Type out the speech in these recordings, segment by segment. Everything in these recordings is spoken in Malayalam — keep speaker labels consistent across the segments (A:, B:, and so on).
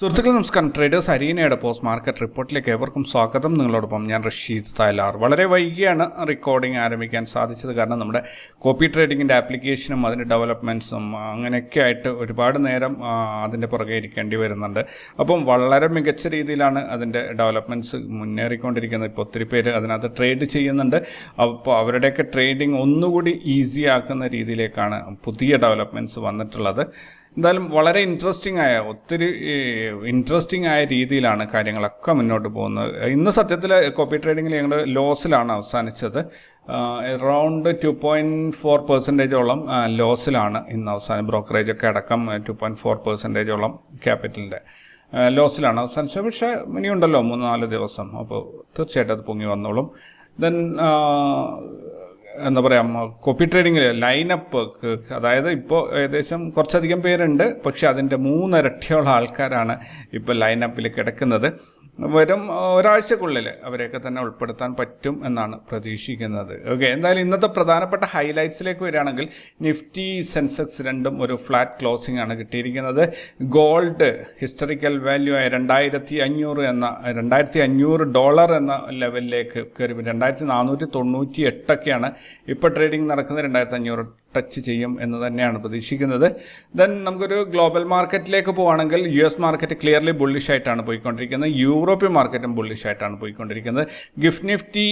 A: സുഹൃത്തുക്കളെ നമസ്കാരം. ട്രേഡേഴ്സ് ഹരിയനയുടെ പോസ്റ്റ് മാർക്കറ്റ് റിപ്പോർട്ടിലേക്ക് ഏവർക്കും സ്വാഗതം. നിങ്ങളോടൊപ്പം ഞാൻ റഷീദ് തയ്ലാർ. വളരെ വൈകിയാണ് റെക്കോർഡിംഗ് ആരംഭിക്കാൻ സാധിച്ചത്. കാരണം നമ്മുടെ കോപ്പി ട്രേഡിങ്ങിന്റെ ആപ്ലിക്കേഷനും അതിന്റെ ഡെവലപ്മെന്റ്സും അങ്ങനെയൊക്കെ ആയിട്ട് ഒരുപാട് നേരം അതിന്റെ പുറകെ ഇരിക്കേണ്ടി വരുന്നുണ്ട്. അപ്പം വളരെ മികച്ച രീതിയിലാണ് അതിന്റെ ഡെവലപ്മെന്റ്സ് മുന്നേറിക്കൊണ്ടിരിക്കുന്നത്. ഇപ്പോൾ ഒത്തിരി പേര് അതിനകത്ത് ട്രേഡ് ചെയ്യുന്നുണ്ട്. അപ്പോൾ അവരുടെയൊക്കെ ട്രേഡിംഗ് ഒന്നുകൂടി ഈസി ആക്കുന്ന രീതിയിലേക്കാണ് പുതിയ ഡെവലപ്മെന്റ്സ് വന്നിട്ടുള്ളത്. എന്തായാലും വളരെ ഇൻട്രസ്റ്റിംഗ് ആയ ഒത്തിരി ഇൻട്രസ്റ്റിംഗ് ആയ രീതിയിലാണ് കാര്യങ്ങളൊക്കെ മുന്നോട്ട് പോകുന്നത്. ഇന്ന് സത്യത്തിൽ കോപ്പി ട്രേഡിങ്ങിൽ ഞങ്ങൾ ലോസിലാണ് അവസാനിച്ചത്. അറൗണ്ട് ടു പോയിന്റ് ഫോർ പെർസെന്റേജോളം ലോസിലാണ് ഇന്ന് അവസാനം ബ്രോക്കറേജ് ഒക്കെ അടക്കം ടു പോയിന്റ് ഫോർ പെർസെന്റേജോളം ക്യാപിറ്റലിന്റെ ലോസിലാണ് അവസാനിച്ചത്. പക്ഷേ ഇനിയുണ്ടല്ലോ മൂന്ന് നാല് ദിവസം. അപ്പോൾ തീർച്ചയായിട്ടും അത് പൊങ്ങി വന്നോളും. ദെൻ എന്താ പറയുക കോപ്പി ട്രേഡിങ്ങിൽ ലൈനപ്പ് അതായത് ഇപ്പോൾ ഏകദേശം കുറച്ചധികം പേരുണ്ട് പക്ഷെ അതിന്റെ മൂന്നിരട്ടിയോളം ആൾക്കാരാണ് ഇപ്പോൾ ലൈനപ്പിൽ കിടക്കുന്നത്. വരും ഒരാഴ്ചക്കുള്ളിൽ അവരെയൊക്കെ തന്നെ ഉൾപ്പെടുത്താൻ പറ്റും എന്നാണ് പ്രതീക്ഷിക്കുന്നത്. ഓക്കെ എന്തായാലും ഇന്നത്തെ പ്രധാനപ്പെട്ട ഹൈലൈറ്റ്സിലേക്ക് വരികയാണെങ്കിൽ നിഫ്റ്റി സെൻസെക്സ് രണ്ടും ഒരു ഫ്ലാറ്റ് ക്ലോസിംഗ് ആണ് കിട്ടിയിരിക്കുന്നത്. ഗോൾഡ് ഹിസ്റ്ററിക്കൽ വാല്യൂ ആയ രണ്ടായിരത്തി അഞ്ഞൂറ് എന്ന രണ്ടായിരത്തി അഞ്ഞൂറ് ഡോളർ എന്ന ലെവലിലേക്ക് കയറി. രണ്ടായിരത്തി നാനൂറ്റി തൊണ്ണൂറ്റി എട്ടൊക്കെയാണ് ഇപ്പോൾ ട്രേഡിംഗ് നടക്കുന്നത്. രണ്ടായിരത്തി അഞ്ഞൂറ് ടച്ച് ചെയ്യും എന്ന് തന്നെയാണ് പ്രതീക്ഷിക്കുന്നത്. ദെൻ നമുക്കൊരു ഗ്ലോബൽ മാർക്കറ്റിലേക്ക് പോവുകയാണെങ്കിൽ U S market clearly bullish ആയിട്ടാണ് പോയിക്കൊണ്ടിരിക്കുന്നത്. യൂറോപ്യൻ മാർക്കറ്റും ബുള്ളിഷ് ആയിട്ടാണ് പോയിക്കൊണ്ടിരിക്കുന്നത്. ഗിഫ്റ്റ് നിഫ്റ്റി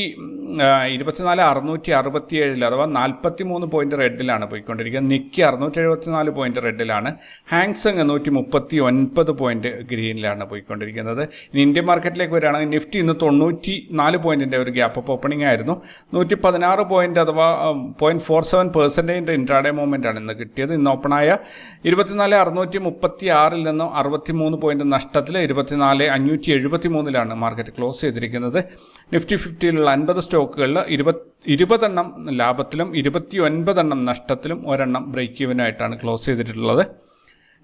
A: ഇരുപത്തിനാല് അറുന്നൂറ്റി അറുപത്തി ഏഴിൽ അഥവാ നാൽപ്പത്തി മൂന്ന് പോയിന്റ് റെഡിലാണ് പോയിക്കൊണ്ടിരിക്കുന്നത്. നിക്കി അറുന്നൂറ്റി എഴുപത്തിനാല് പോയിന്റ് റെഡിലാണ് ഹാങ്സങ് നൂറ്റി മുപ്പത്തി ഒൻപത് പോയിന്റ് ഗ്രീനിലാണ് പോയിക്കൊണ്ടിരിക്കുന്നത്. ഇനി ഇന്ത്യൻ മാർക്കറ്റിലേക്ക് വരികയാണെങ്കിൽ നിഫ്റ്റി ഇന്ന് തൊണ്ണൂറ്റി നാല് പോയിന്റിന്റെ ഒരു ഗ്യാപ്പ് ഓപ്പണിംഗ് ആയിരുന്നു. നൂറ്റി പതിനാറ് പോയിന്റ് അഥവാ പോയിന്റ് ഫോർ സെവൻ പെർസെന്റേജിന്റെ ഇൻട്രാഡേ മൂവ്മെന്റ് ആണ് ഇന്ന് കിട്ടിയത്. ഇന്ന് ഓപ്പണായ ഇരുപത്തിനാല് അറുന്നൂറ്റി മുപ്പത്തി ആറിൽ നിന്നും അറുപത്തി മൂന്ന് പോയിന്റ് നഷ്ടത്തിൽ ഇരുപത്തിനാല് അഞ്ഞൂറ്റി എഴുപത്തി മൂന്നിലാണ് മാർക്കറ്റ് ക്ലോസ് ചെയ്തിരിക്കുന്നത്. നിഫ്റ്റി ഫിഫ്റ്റിയിലുള്ള അൻപത് സ്റ്റോക്കുകളിൽ ഇരുപത് ഇരുപതെണ്ണം ലാഭത്തിലും ഇരുപത്തി ഒൻപതെണ്ണം നഷ്ടത്തിലും ഒരെണ്ണം ബ്രേക്ക് ഈവനായിട്ടാണ് ക്ലോസ് ചെയ്തിട്ടുള്ളത്.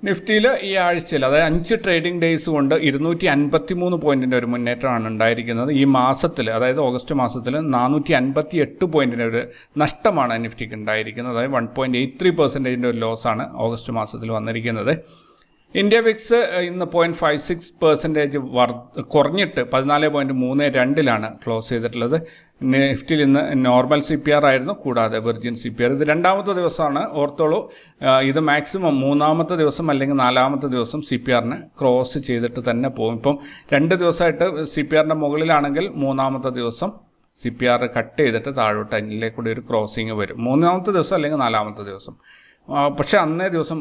A: നിഫ്റ്റിയിൽ ഈ ആഴ്ചയിൽ അതായത് അഞ്ച് ട്രേഡിംഗ് ഡേയ്സ് കൊണ്ട് ഇരുന്നൂറ്റി അൻപത്തി മൂന്ന് പോയിന്റിന്റെ ഒരു മുന്നേറ്റമാണ് ഉണ്ടായിരിക്കുന്നത്. ഈ മാസത്തിൽ അതായത് ഓഗസ്റ്റ് മാസത്തിൽ നാനൂറ്റി അൻപത്തി എട്ട് പോയിന്റിന്റെ ഒരു നഷ്ടമാണ് നിഫ്റ്റിക്ക് ഉണ്ടായിരിക്കുന്നത്. അതായത് വൺ പോയിന്റ് എയ്റ്റ് ത്രീ പെർസെന്റേജിന്റെ ഒരു ലോസാണ് ഓഗസ്റ്റ് മാസത്തിൽ വന്നിരിക്കുന്നത്. ഇന്ത്യ വിക്സ് ഇന്ന് പോയിന്റ് ഫൈവ് സിക്സ് പെർസെന്റേജ് വർ കുറഞ്ഞിട്ട് പതിനാല് പോയിന്റ് മൂന്ന് രണ്ടിലാണ് ക്ലോസ് ചെയ്തിട്ടുള്ളത്. നിഫ്റ്റിയിൽ ഇന്ന് നോർമൽ സി പി ആർ ആയിരുന്നു കൂടാതെ വെർജിൻ സി പി ആർ ഇത് രണ്ടാമത്തെ ദിവസമാണ്. ഓർത്തോളൂ ഇത് മാക്സിമം മൂന്നാമത്തെ ദിവസം അല്ലെങ്കിൽ നാലാമത്തെ ദിവസം സി പി ആറിന് ക്രോസ് ചെയ്തിട്ട് തന്നെ പോകും. ഇപ്പം രണ്ട് ദിവസമായിട്ട് സി പി ആറിന്റെ മുകളിലാണെങ്കിൽ മൂന്നാമത്തെ ദിവസം സി പി ആർ കട്ട് ചെയ്തിട്ട് താഴോട്ട് അന്നിലേക്ക് കൂടി ഒരു ക്രോസിങ് വരും. മൂന്നാമത്തെ ദിവസം അല്ലെങ്കിൽ നാലാമത്തെ ദിവസം. പക്ഷെ അന്നേ ദിവസം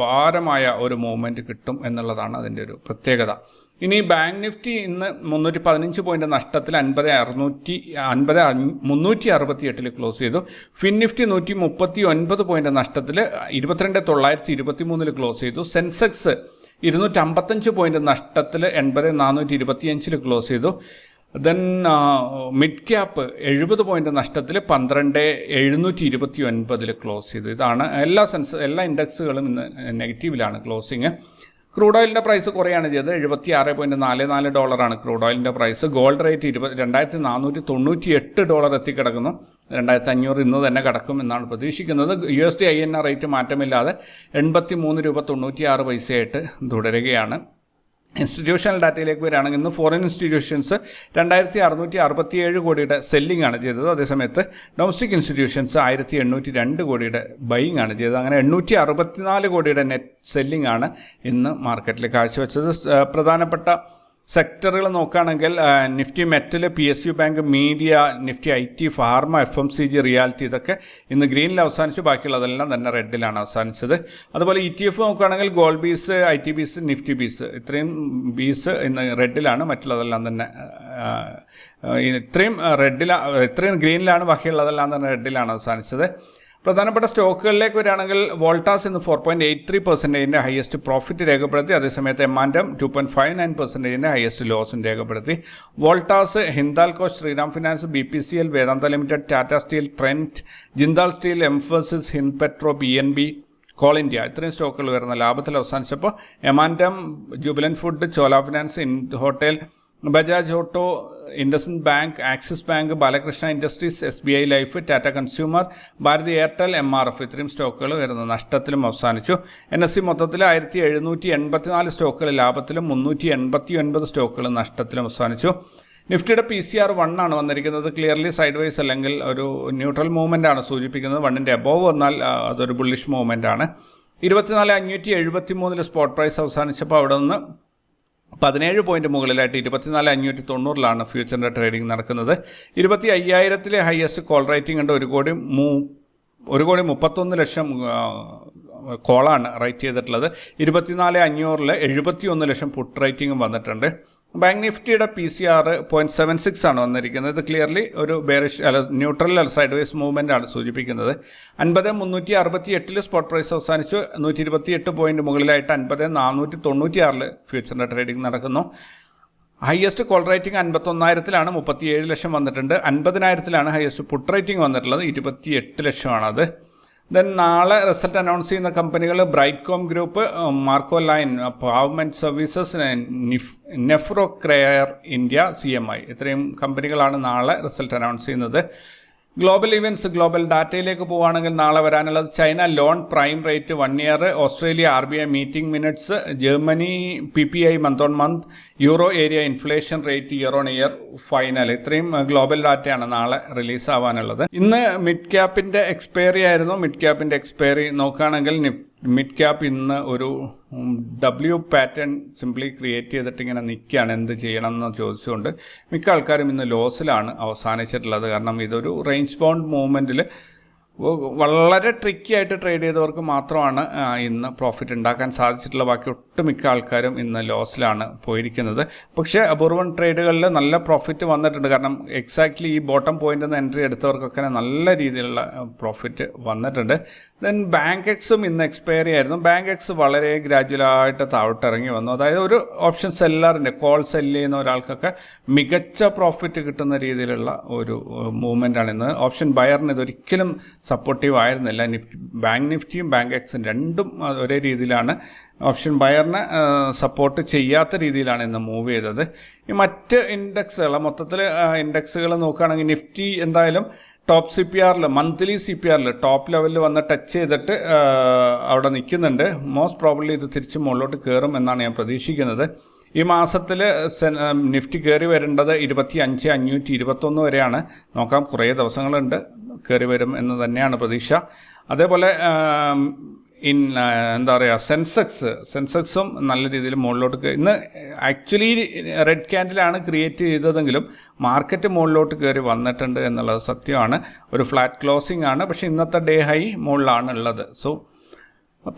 A: ഭാരമായ ഒരു മൂവ്മെന്റ് കിട്ടും എന്നുള്ളതാണ് അതിന്റെ ഒരു പ്രത്യേകത. ഇനി ബാങ്ക് നിഫ്റ്റി ഇന്ന് മുന്നൂറ്റി പതിനഞ്ച് പോയിന്റ് നഷ്ടത്തിൽ അൻപത് അറുന്നൂറ്റി അൻപത് മുന്നൂറ്റി അറുപത്തി എട്ടിൽ ക്ലോസ് ചെയ്തു. ഫിൻ നിഫ്റ്റി നൂറ്റി മുപ്പത്തി ഒൻപത് പോയിന്റ് നഷ്ടത്തിൽ ഇരുപത്തിരണ്ട് തൊള്ളായിരത്തി ഇരുപത്തി മൂന്നിൽ ക്ലോസ് ചെയ്തു. സെൻസെക്സ് ഇരുന്നൂറ്റി അമ്പത്തഞ്ച് പോയിന്റ് നഷ്ടത്തിൽ എൺപത് നാനൂറ്റി ഇരുപത്തിയഞ്ചിൽ ക്ലോസ് ചെയ്തു. ദെൻ മിഡ് ക്യാപ്പ് എഴുപത് പോയിന്റ് നഷ്ടത്തിൽ പന്ത്രണ്ട് എഴുന്നൂറ്റി ഇരുപത്തി ഒൻപതിൽ ക്ലോസ് ചെയ്തു. ഇതാണ് എല്ലാ സെൻസ് എല്ലാ ഇൻഡെക്സുകളും ഇന്ന് നെഗറ്റീവിലാണ് ക്ലോസിങ്. ക്രൂഡ് ഓയിലിന്റെ പ്രൈസ് കുറയാണ് ചെയ്തത്. എഴുപത്തി ആറ് പോയിന്റ് നാല് നാല് ഡോളറാണ് ക്രൂഡ് ഓയിലിന്റെ പ്രൈസ് ഗോൾഡ് റേറ്റ് ഇരുപത് രണ്ടായിരത്തി നാനൂറ്റി തൊണ്ണൂറ്റി എട്ട് ഡോളർ എത്തിക്കിടക്കുന്നു. രണ്ടായിരത്തി അഞ്ഞൂറ് ഇന്ന് തന്നെ കിടക്കും എന്നാണ് പ്രതീക്ഷിക്കുന്നത്. U S D I N R rate മാറ്റമില്ലാതെ എൺപത്തി മൂന്ന് രൂപ തൊണ്ണൂറ്റി ആറ് പൈസയായിട്ട് തുടരുകയാണ്. ഇൻസ്റ്റിറ്റ്യൂഷണൽ ഡാറ്റയിലേക്ക് വരികയാണെങ്കിൽ ഇന്ന് ഫോറിൻ ഇൻസ്റ്റിറ്റ്യൂഷൻസ് രണ്ടായിരത്തി അറുന്നൂറ്റി അറുപത്തിയേഴ് കോടിയുടെ സെല്ലിംഗ് ആണ് ചെയ്തത്. അതേസമയത്ത് ഡൊമസ്റ്റിക് ഇൻസ്റ്റിറ്റ്യൂഷൻസ് ആയിരത്തി എണ്ണൂറ്റി രണ്ട് കോടിയുടെ ബൈങ് ആണ് ചെയ്തത്. അങ്ങനെ എണ്ണൂറ്റി അറുപത്തിനാല് കോടിയുടെ നെറ്റ് സെല്ലിംഗ് ആണ് ഇന്ന് മാർക്കറ്റിൽ കാഴ്ചവെച്ചത്. പ്രധാനപ്പെട്ട സെക്ടറുകൾ നോക്കുകയാണെങ്കിൽ Nifty metal P S U bank media Nifty I T pharma F M C G reality ഇതൊക്കെ ഇന്ന് ഗ്രീനിൽ അവസാനിച്ചു. ബാക്കിയുള്ളതെല്ലാം തന്നെ റെഡിലാണ് അവസാനിച്ചത്. അതുപോലെ ഇ ടി എഫ് നോക്കുകയാണെങ്കിൽ gold BeES I T BeES Nifty BeES. ഇത്രയും ബീസ് ഇന്ന് റെഡിലാണ്. മറ്റുള്ളതെല്ലാം തന്നെ ഇത്രയും റെഡിലാണ് ഇത്രയും ഗ്രീനിലാണ്. ബാക്കിയുള്ളതെല്ലാം തന്നെ റെഡിലാണ് അവസാനിച്ചത്. പ്രധാനപ്പെട്ട സ്റ്റോക്കുകളിലേക്ക് വരികയാണെങ്കിൽ വോൾട്ടാസ് ഇന്ന് ഫോർ പോയിന്റ് എയ്റ്റ് ത്രീ പെർസെന്റേജിന്റെ ഹയസ്റ്റ് പ്രോഫിറ്റ് രേഖപ്പെടുത്തി. അതേസമയത്ത് എമാൻഡം ടു പോയിന്റ് ഫൈവ് നയൻ പെർസെന്റേജിന്റെ ഹയസ്റ്റ് ലോസും രേഖപ്പെടുത്തി. Voltas Hindalco Shriram finance B P C L Vedanta limited Tata steel Trent Jindal steel Mphasis Hind petro B N B coal India. ഇത്രയും സ്റ്റോക്കുകൾ വരുന്ന ലാഭത്തിൽ അവസാനിച്ചപ്പോൾ എമാൻഡം Jubilant food Chola finance in hotel Bajaj auto IndusInd bank Axis bank Balakrishna industries S B I life Tata consumer Bharti Airtel M R F ഇത്രയും സ്റ്റോക്കുകൾ വരുന്ന നഷ്ടത്തിലും അവസാനിച്ചു. എൻ എസ് സി മൊത്തത്തിൽ ആയിരത്തി എഴുന്നൂറ്റി എൺപത്തിനാല് സ്റ്റോക്കുകൾ ലാഭത്തിലും മുന്നൂറ്റി എൺപത്തി ഒൻപത് സ്റ്റോക്കുകൾ നഷ്ടത്തിലും അവസാനിച്ചു. നിഫ്റ്റിയുടെ പി സി ആർ വൺ ആണ് വന്നിരിക്കുന്നത്. ക്ലിയർലി സൈഡ് വൈസ് അല്ലെങ്കിൽ ഒരു ന്യൂട്രൽ മൂവ്മെന്റ് ആണ് സൂചിപ്പിക്കുന്നത്. വണ്ണിന്റെ അബോവ് വന്നാൽ അതൊരു ബുള്ളിഷ് മൂവ്മെന്റ് ആണ് ഇരുപത്തിനാല് അഞ്ഞൂറ്റി എഴുപത്തി മൂന്നിൽ സ്പോട്ട് പ്രൈസ് അവസാനിച്ചപ്പോൾ അവിടെ നിന്ന് പതിനേഴ് പോയിന്റ് മുകളിലായിട്ട് ഇരുപത്തിനാല് അഞ്ഞൂറ്റി തൊണ്ണൂറിലാണ് ഫ്യൂച്ചറിന്റെ ട്രേഡിംഗ് നടക്കുന്നത്. ഇരുപത്തി അയ്യായിരത്തിലെ ഹയസ്റ്റ് കോൾ റേറ്റിംഗ് ഉണ്ട് ഒരു കോടി മൂ ഒരു കോടി മുപ്പത്തൊന്ന് ലക്ഷം കോളാണ് റൈറ്റ് ചെയ്തിട്ടുള്ളത്. ഇരുപത്തിനാല് അഞ്ഞൂറിൽ എഴുപത്തി ഒന്ന് ലക്ഷം പുട്ട് റൈറ്റിംഗും വന്നിട്ടുണ്ട്. ബാങ്ക് നിഫ്റ്റിയുടെ P C R point seven six ആണ് വന്നിരിക്കുന്നത്. ഇത് ക്ലിയർലി ഒരു ബേറിഷ് അല്ല ന്യൂട്രൽ അല്ല സൈഡ് വൈസ് മൂവ്മെന്റ് ആണ് സൂചിപ്പിക്കുന്നത്. അൻപത് മുന്നൂറ്റി അറുപത്തി എട്ടിൽ സ്പോട്ട് പ്രൈസ് അവസാനിച്ചു. നൂറ്റി ഇരുപത്തി എട്ട് പോയിന്റ് മുകളിലായിട്ട് അൻപത് നാനൂറ്റി തൊണ്ണൂറ്റി ആറിൽ ഫ്യൂച്ചറിന്റെ ട്രേഡിംഗ് നടക്കുന്നു. ഹയസ്റ്റ് കോൾ റേറ്റിംഗ് അൻപത്തൊന്നായിരത്തിലാണ് മുപ്പത്തിയേഴ് ലക്ഷം വന്നിട്ടുണ്ട്. അൻപതിനായിരത്തിലാണ് ഹയസ്റ്റ് പുട്ട് റേറ്റിംഗ് വന്നിട്ടുള്ളത്. ഇരുപത്തി എട്ട് ലക്ഷമാണത്. ദെൻ നാളെ റിസൾട്ട് അനൗൺസ് ചെയ്യുന്ന കമ്പനികൾ ബ്രൈറ്റ്കോം ഗ്രൂപ്പ് മാർക്കോ ലൈൻ payment services നിഫ് nephro care India C M I ഇത്രയും കമ്പനികളാണ് നാളെ റിസൾട്ട് അനൗൺസ് ചെയ്യുന്നത്. ഗ്ലോബൽ ഇവന്റ്സ് ഗ്ലോബൽ ഡാറ്റയിലേക്ക് പോവുകയാണെങ്കിൽ നാളെ വരാനുള്ളത് China loan prime rate one year Australia R B I meeting minutes Germany P P I month on month euro area inflation rate year on year final ഇത്രയും ഗ്ലോബൽ ഡാറ്റയാണ് നാളെ റിലീസ് ആവാനുള്ളത്. ഇന്ന് മിഡ് ക്യാപ്പിന്റെ എക്സ്പയറി ആയിരുന്നു. മിഡ് ക്യാപ്പിന്റെ എക്സ്പയറി നോക്കുകയാണെങ്കിൽ മിഡ് ക്യാപ്പ് ഇന്ന് ഒരു ഡബ്ല്യു പാറ്റേൺ സിംപ്ലി ക്രിയേറ്റ് ചെയ്തിട്ട് ഇങ്ങനെ നിൽക്കുകയാണ് എന്ത് ചെയ്യണം എന്ന് ചോദിച്ചുകൊണ്ട് മിക്ക ആൾക്കാരും ഇന്ന് ലോസിലാണ് അവസാനിച്ചിട്ടുള്ളത്. കാരണം ഇതൊരു റേഞ്ച് ബൗണ്ട് മൂവ്മെന്റിൽ വളരെ ട്രിക്കി ആയിട്ട് ട്രേഡ് ചെയ്തവർക്ക് മാത്രമാണ് ഇന്ന് പ്രോഫിറ്റ് ഉണ്ടാക്കാൻ സാധിച്ചിട്ടുള്ള ബാക്കി ഒട്ടുമിക്ക ആൾക്കാരും ഇന്ന് ലോസിലാണ് പോയിരിക്കുന്നത്. പക്ഷേ അപൂർവൻ ട്രേഡുകളിൽ നല്ല പ്രോഫിറ്റ് വന്നിട്ടുണ്ട്. കാരണം എക്സാക്ട്ലി ഈ ബോട്ടം പോയിന്റ് നിന്ന് എൻട്രി എടുത്തവർക്കൊക്കെ നല്ല രീതിയിലുള്ള പ്രോഫിറ്റ് വന്നിട്ടുണ്ട്. ദെൻ ബാങ്ക് എക്സും ഇന്ന് എക്സ്പയറി ആയിരുന്നു. ബാങ്ക് എക്സ് വളരെ ഗ്രാജുവലായിട്ട് താഴോട്ടിറങ്ങി വന്നു. അതായത് ഒരു ഓപ്ഷൻ സെല്ലറിന്റെ കോൾ സെല്ല് ചെയ്യുന്ന ഒരാൾക്കൊക്കെ മികച്ച പ്രോഫിറ്റ് കിട്ടുന്ന രീതിയിലുള്ള ഒരു മൂവ്മെന്റാണ് ഇന്ന്. ഓപ്ഷൻ ബയറിന് ഇതൊരിക്കലും സപ്പോർട്ടീവ് ആയിരുന്നില്ല. നിഫ്റ്റി ബാങ്ക് നിഫ്റ്റിയും ബാങ്ക് എക്സും രണ്ടും ഒരേ രീതിയിലാണ് ഓപ്ഷൻ ബയറിനെ സപ്പോർട്ട് ചെയ്യാത്ത രീതിയിലാണ് ഇന്ന് മൂവ് ചെയ്തത്. ഈ മറ്റ് ഇൻഡെക്സുകൾ മൊത്തത്തിൽ ഇൻഡെക്സുകൾ നോക്കുകയാണെങ്കിൽ നിഫ്റ്റി എന്തായാലും ടോപ്പ് സി പി ആറിൽ മന്ത്ലി സി പി ആറിൽ ടോപ്പ് ലെവലിൽ വന്ന് ടച്ച് ചെയ്തിട്ട് അവിടെ നിൽക്കുന്നുണ്ട്. മോസ്റ്റ് പ്രോബ്ലി ഇത് തിരിച്ച് മുകളിലോട്ട് കയറും എന്നാണ് ഞാൻ പ്രതീക്ഷിക്കുന്നത്. ഈ മാസത്തിൽ നിഫ്റ്റി കയറി വരേണ്ടത് ഇരുപത്തി അഞ്ച് അഞ്ഞൂറ്റി ഇരുപത്തൊന്ന് വരെയാണ്. നോക്കാം കുറേ ദിവസങ്ങളുണ്ട് കയറി വരും എന്ന് തന്നെയാണ് പ്രതീക്ഷ. അതേപോലെ ഇൻ എന്താ പറയുക സെൻസെക്സ് സെൻസെക്സും നല്ല രീതിയിൽ മുകളിലോട്ട് ഇന്ന് ആക്ച്വലി റെഡ് ക്യാൻഡിലാണ് ക്രിയേറ്റ് ചെയ്തതെങ്കിലും മാർക്കറ്റ് മുകളിലോട്ട് കയറി വന്നിട്ടുണ്ട് എന്നുള്ളത് സത്യമാണ്. ഒരു ഫ്ലാറ്റ് ക്ലോസിംഗ് ആണ് പക്ഷേ ഇന്നത്തെ ഡേ ഹൈ മുകളിലാണ് ഉള്ളത് സോ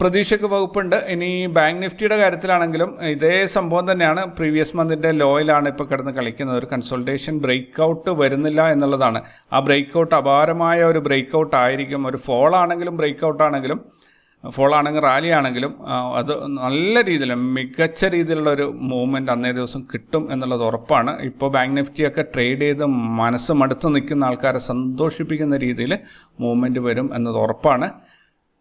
A: പ്രതീക്ഷയ്ക്ക് വകുപ്പുണ്ട്. ഇനി ബാങ്ക് നിഫ്റ്റിയുടെ കാര്യത്തിലാണെങ്കിലും ഇതേ സംഭവം തന്നെയാണ്. പ്രീവിയസ് മന്തിന്റെ ലോയിലാണ് ഇപ്പോൾ കിടന്ന് കളിക്കുന്നത്. ഒരു കൺസൾട്ടേഷൻ ബ്രേക്ക് ഔട്ട് വരുന്നില്ല എന്നുള്ളതാണ്. ആ ബ്രേക്ക് ഔട്ട് അപാരമായ ഒരു ബ്രേക്ക് ഔട്ട് ആയിരിക്കും. ഒരു ഫോൾ ആണെങ്കിലും ബ്രേക്ക് ഔട്ട് ആണെങ്കിലും ഫോൾ ആണെങ്കിൽ റാലി ആണെങ്കിലും അത് നല്ല രീതിയിൽ മികച്ച രീതിയിലുള്ള ഒരു മൂവ്മെന്റ് അന്നേ ദിവസം കിട്ടും എന്നുള്ളത് ഉറപ്പാണ്. ഇപ്പോൾ ബാങ്ക് നിഫ്റ്റിയൊക്കെ ട്രേഡ് ചെയ്ത് മനസ്സ് മടുത്ത് നിൽക്കുന്ന ആൾക്കാരെ സന്തോഷിപ്പിക്കുന്ന രീതിയിൽ മൂവ്മെന്റ് വരും എന്നത് ഉറപ്പാണ്.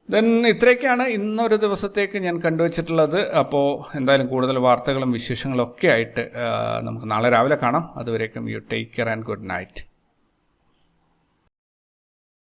A: ദെൻ ഇത്രയൊക്കെയാണ് ഇന്നൊരു ദിവസത്തേക്ക് ഞാൻ കണ്ടുവച്ചിട്ടുള്ളത്. അപ്പോൾ എന്തായാലും കൂടുതൽ വാർത്തകളും വിശേഷങ്ങളും ഒക്കെ ആയിട്ട് നമുക്ക് നാളെ രാവിലെ കാണാം. അതുവരേക്കും you take care and good night.